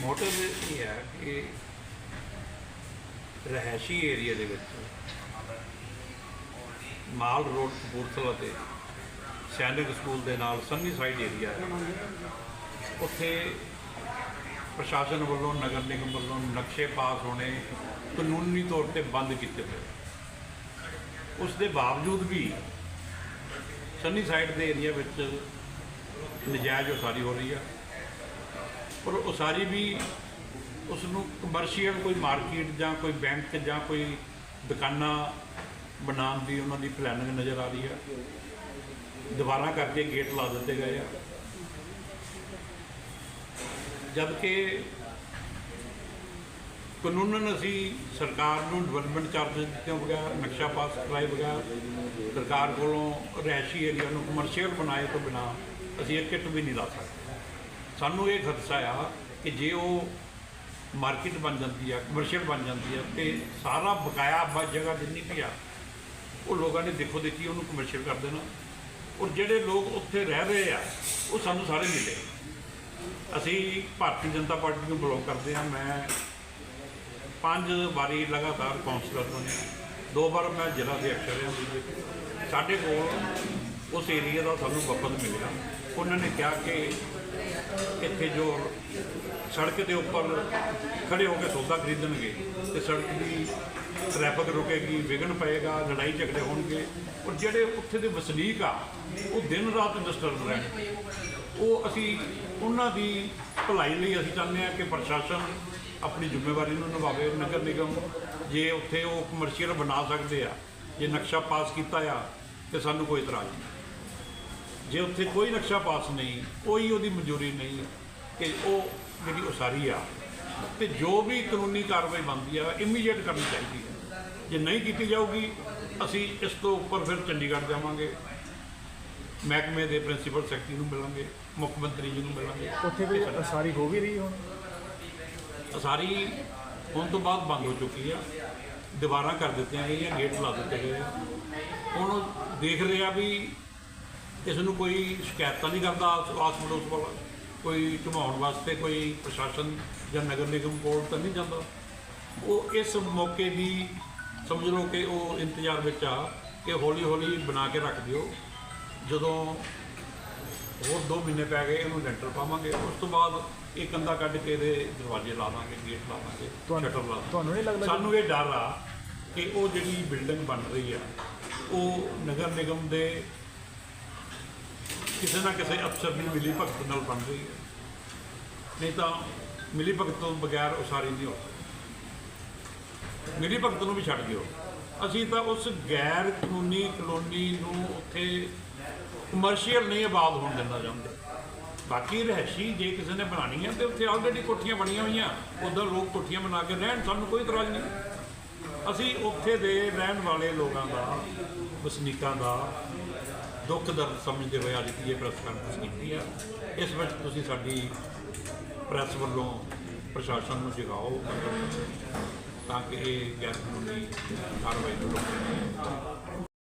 Motive ਇਹ ਹੈ ਕਿ ਰਹਿਸ਼ੀ ਏਰੀਆ ਦੇ ਵਿੱਚ ਮਾਲ ਰੋਡ, ਕਪੂਰਥਲਾ ਤੇ ਸੈਨਿਕ ਸਕੂਲ ਦੇ ਨਾਲ ਸੰਨੀ ਸਾਈਡ ਏਰੀਆ ਹੈ। ਉੱਥੇ ਪ੍ਰਸ਼ਾਸਨ ਵੱਲੋਂ, ਨਗਰ ਨਿਗਮ ਵੱਲੋਂ ਨਕਸ਼ੇ ਪਾਸ ਹੋਣੇ ਕਾਨੂੰਨੀ ਤੌਰ ਤੇ ਬੰਦ ਕੀਤੇ ਪਏ ਉਸ ਦੇ ਬਾਵਜੂਦ ਵੀ ਸੰਨੀ ਸਾਈਡ ਦੇ ਏਰੀਆ ਵਿੱਚ ਨਜਾਇਜ਼ ਉਸਾਰੀ ਹੋ ਰਹੀ ਹੈ ਪਰ ਉਸਾਰੀ ਵੀ ਉਸ ਨੂੰ ਕਮਰਸ਼ੀਅਲ ਕੋਈ ਮਾਰਕੀਟ ਜਾਂ ਕੋਈ ਬੈਂਕ ਜਾਂ ਕੋਈ ਦੁਕਾਨਾਂ ਬਣਾਉਣ ਦੀ ਉਹਨਾਂ ਦੀ ਪਲੈਨਿੰਗ ਨਜ਼ਰ ਆ ਰਹੀ ਹੈ। ਦੁਬਾਰਾ ਕਰਕੇ ਗੇਟ ਲਾ ਦਿੱਤੇ ਗਏ ਆ। ਜਦਕਿ ਕਾਨੂੰਨ ਅਸੀਂ ਸਰਕਾਰ ਨੂੰ ਡਿਵੈਲਪਮੈਂਟ ਚਾਰਜ ਦਿੱਤੇ ਬਗੈਰ, ਨਕਸ਼ਾ ਪਾਸ ਕਰਾਏ ਬਗੈਰ, ਸਰਕਾਰ ਕੋਲੋਂ ਰਹਿਸ਼ੀ ਏਰੀਆ ਨੂੰ ਕਮਰਸ਼ੀਅਲ ਬਣਾਏ ਤੋਂ ਬਿਨਾ ਅਸੀਂ ਇੱਕ ਕਿੱਟ ਵੀ ਨਹੀਂ ਲਾ ਸਕਦੇ। ਸਾਨੂੰ ਇਹ ਖਦਸ਼ਾ ਆ ਕਿ ਜੇ ਉਹ ਮਾਰਕੀਟ ਬਣ ਜਾਂਦੀ ਆ ਕਮਰਸ਼ੀਅਲ ਬਣ ਜਾਂਦੀ ਆ ਤੇ ਸਾਰਾ ਬਕਾਇਆ ਬ ਜਗ੍ਹਾ ਜਿੰਨੀ ਵੀ ਆ। ਉਹ ਲੋਕਾਂ ਨੇ ਦੇਖੋ ਦੇਖੀ ਉਹਨੂੰ ਕਮਰਸ਼ੀਅਲ ਕਰ ਦੇਣਾ। ਔਰ ਜਿਹੜੇ ਲੋਕ ਉੱਥੇ ਰਹਿ ਰਹੇ ਆ, ਉਹ ਸਾਨੂੰ ਸਾਰੇ ਮਿਲੇ। ਅਸੀਂ ਭਾਰਤੀ ਜਨਤਾ ਪਾਰਟੀ ਨੂੰ ਬਲੌਕ ਕਰਦੇ ਆ ਮੈਂ ਪੰਜ ਵਾਰੀ ਲਗਾਤਾਰ ਕੌਂਸਲਰ ਬਣਿਆ। ਦੋ ਵਾਰ ਮੈਂ ਜ਼ਿਲ੍ਹਾ ਦੇ ਅਫਸਰ ਰਿਹਾ ਸਾਡੇ ਕੋਲ ਉਸ ਏਰੀਆ ਦਾ ਸਾਨੂੰ ਵਫਦ ਮਿਲਿਆ। ਉਹਨਾਂ ਨੇ ਕਿਹਾ ਕਿ ਇੱਥੇ ਜੋ ਸੜਕ ਦੇ ਉੱਪਰ ਖੜੇ ਹੋ ਕੇ ਸੌਦਾ ਖਰੀਦਣਗੇ ਤੇ ਸੜਕ ਦੀ ਟ੍ਰੈਫਿਕ ਰੁਕੇਗੀ, ਵਿਘਨ ਪਏਗਾ, ਲੜਾਈ ਝਗੜੇ ਹੋਣਗੇ। ਔਰ ਜਿਹੜੇ ਉੱਥੇ ਦੇ ਵਸਨੀਕ ਆ, ਉਹ ਦਿਨ ਰਾਤ ਡਿਸਟਰਬ ਰਹਿਣਗੇ ਉਹ ਅਸੀਂ ਉਹਨਾਂ ਦੀ ਭਲਾਈ ਲਈ ਅਸੀਂ ਚਾਹੁੰਦੇ ਹਾਂ ਕਿ ਪ੍ਰਸ਼ਾਸਨ ਆਪਣੀ ਜ਼ਿੰਮੇਵਾਰੀ ਨੂੰ ਨਿਭਾਵੇ। ਨਗਰ ਨਿਗਮ ਜੇ ਉੱਥੇ ਉਹ ਕਮਰਸ਼ੀਅਲ ਬਣਾ ਸਕਦੇ ਆ, ਜੇ ਨਕਸ਼ਾ ਪਾਸ ਕੀਤਾ ਆ, ਤੇ ਸਾਨੂੰ ਕੋਈ ਇਤਰਾਜ਼ ਨਹੀਂ। ਜੇ ਉੱਥੇ ਕੋਈ ਨਕਸ਼ਾ ਪਾਸ ਨਹੀਂ ਕੋਈ ਉਹਦੀ ਮਨਜ਼ੂਰੀ ਨਹੀਂ ਕਿ ਉਹ ਜਿਹੜੀ ਉਸਾਰੀ ਆ ਤੇ ਜੋ ਵੀ ਕਾਨੂੰਨੀ ਕਾਰਵਾਈ ਬਣਦੀ ਆ ਇਮੀਡੀਏਟ ਕਰਨੀ ਚਾਹੀਦੀ ਹੈ ਜੇ ਨਹੀਂ ਕੀਤੀ ਜਾਊਗੀ ਅਸੀਂ ਇਸ ਤੋਂ ਉੱਪਰ ਫਿਰ ਚੰਡੀਗੜ੍ਹ ਜਾਵਾਂਗੇ ਮਹਿਕਮੇ ਦੇ ਪ੍ਰਿੰਸੀਪਲ ਸੈਕਟਰੀ ਨੂੰ ਮਿਲਾਂਗੇ ਮੁੱਖ ਮੰਤਰੀ ਜੀ ਨੂੰ ਮਿਲਾਂਗੇ ਉੱਥੇ ਕੋਈ ਅਸਾਰੀ ਹੋ ਵੀ ਰਹੀ ਹੁਣ? ਉਸਾਰੀ ਹੁਣ ਤੋਂ ਬਾਅਦ ਬੰਦ ਹੋ ਚੁੱਕੀ ਆ। ਦੁਬਾਰਾ ਕਰ ਦਿੱਤੀਆਂ ਗਈਆਂ ਗੇਟ ਲਾ ਦਿੱਤੇ ਗਏ ਆ। ਹੁਣ ਦੇਖ ਰਿਹਾ ਵੀ ਇਸ ਨੂੰ ਕੋਈ ਸ਼ਿਕਾਇਤ ਤਾਂ ਨਹੀਂ ਕਰਦਾ ਆਸ ਪੜੋਸ ਵਾਲਾ ਕੋਈ ਘੁਮਾਉਣ ਵਾਸਤੇ ਕੋਈ ਪ੍ਰਸ਼ਾਸਨ ਜਾਂ ਨਗਰ ਨਿਗਮ ਕੋਲ ਤਾਂ ਨਹੀਂ ਜਾਂਦਾ। ਉਹ ਇਸ ਮੌਕੇ ਦੀ ਸਮਝ ਲਓ ਕਿ ਉਹ ਇੰਤਜ਼ਾਰ ਵਿੱਚ ਆ ਕਿ ਹੌਲੀ ਹੌਲੀ ਬਣਾ ਕੇ ਰੱਖ ਦਿਓ। ਜਦੋਂ ਹੋਰ 2 ਮਹੀਨੇ ਪੈ ਗਏ ਇਹਨੂੰ ਲੈਂਟਰ ਪਾਵਾਂਗੇ। ਉਸ ਤੋਂ ਬਾਅਦ ਇਹ ਕੰਦਾ ਕੱਢ ਕੇ ਇਹਦੇ ਦਰਵਾਜ਼ੇ ਲਾ ਦਾਂਗੇ ਗੇਟ ਲਾ ਦਾਂਗੇ ਸ਼ਟਰ ਲਾ ਤੁਹਾਨੂੰ ਨਹੀਂ ਲੱਗਦਾ ਸਾਨੂੰ ਇਹ ਡਰ ਆ ਕਿ ਉਹ ਜਿਹੜੀ ਬਿਲਡਿੰਗ ਬਣ ਰਹੀ ਆ ਉਹ ਨਗਰ ਨਿਗਮ ਦੇ ਕਿਸੇ ਨਾ ਕਿਸੇ ਅਫਸਰ ਦੀ ਮਿਲੀ ਭਗਤ ਨਾਲ ਬਣ ਰਹੀ ਹੈ। ਨਹੀਂ ਤਾਂ ਮਿਲੀ ਭਗਤ ਤੋਂ ਬਗੈਰ ਉਸਾਰੀ ਨਹੀਂ ਹੋ ਸਕਦੀ। ਮਿਲੀ ਭਗਤ ਨੂੰ ਵੀ ਛੱਡ ਦਿਓ। ਅਸੀਂ ਤਾਂ ਉਸ ਗੈਰ ਕਾਨੂੰਨੀ ਕਲੋਨੀ ਨੂੰ ਉੱਥੇ ਕਮਰਸ਼ੀਅਲ ਨਹੀਂ ਆਬਾਦ ਹੋਣ ਦੇਣਾ ਚਾਹੁੰਦੇ। ਬਾਕੀ ਰਹਿਸ਼ੀ ਜੇ ਕਿਸੇ ਨੇ ਬਣਾਉਣੀ ਹੈ ਤੇ ਉੱਥੇ ਆਲਰੇਡੀ ਕੋਠੀਆਂ ਬਣੀਆਂ ਹੋਈਆਂ। ਉਧਰ ਲੋਕ ਕੋਠੀਆਂ ਬਣਾ ਕੇ ਰਹਿਣ, ਸਾਨੂੰ ਕੋਈ ਇਤਰਾਜ਼ ਨਹੀਂ। ਅਸੀਂ ਉੱਥੇ ਦੇ ਰਹਿਣ ਵਾਲੇ ਲੋਕਾਂ ਦਾ, ਵਸਨੀਕਾਂ ਦਾ ਦੁੱਖ ਦਰਦ ਸਮਝਦੇ ਹੋਏ ਅੱਜ ਦੀ ਇਹ ਪ੍ਰੈਸ ਕਾਨਫਰੰਸ ਕੀਤੀ ਆ? ਇਸ ਵਿੱਚ ਤੁਸੀਂ ਸਾਡੀ ਪ੍ਰੈਸ ਵੱਲੋਂ ਪ੍ਰਸ਼ਾਸਨ ਨੂੰ ਜਗਾਓ ਤਾਂ ਕਿ ਇਹ ਗੈਰ ਕਾਨੂੰਨੀ ਕਾਰਵਾਈ ਨੂੰ ਰੋਕੇ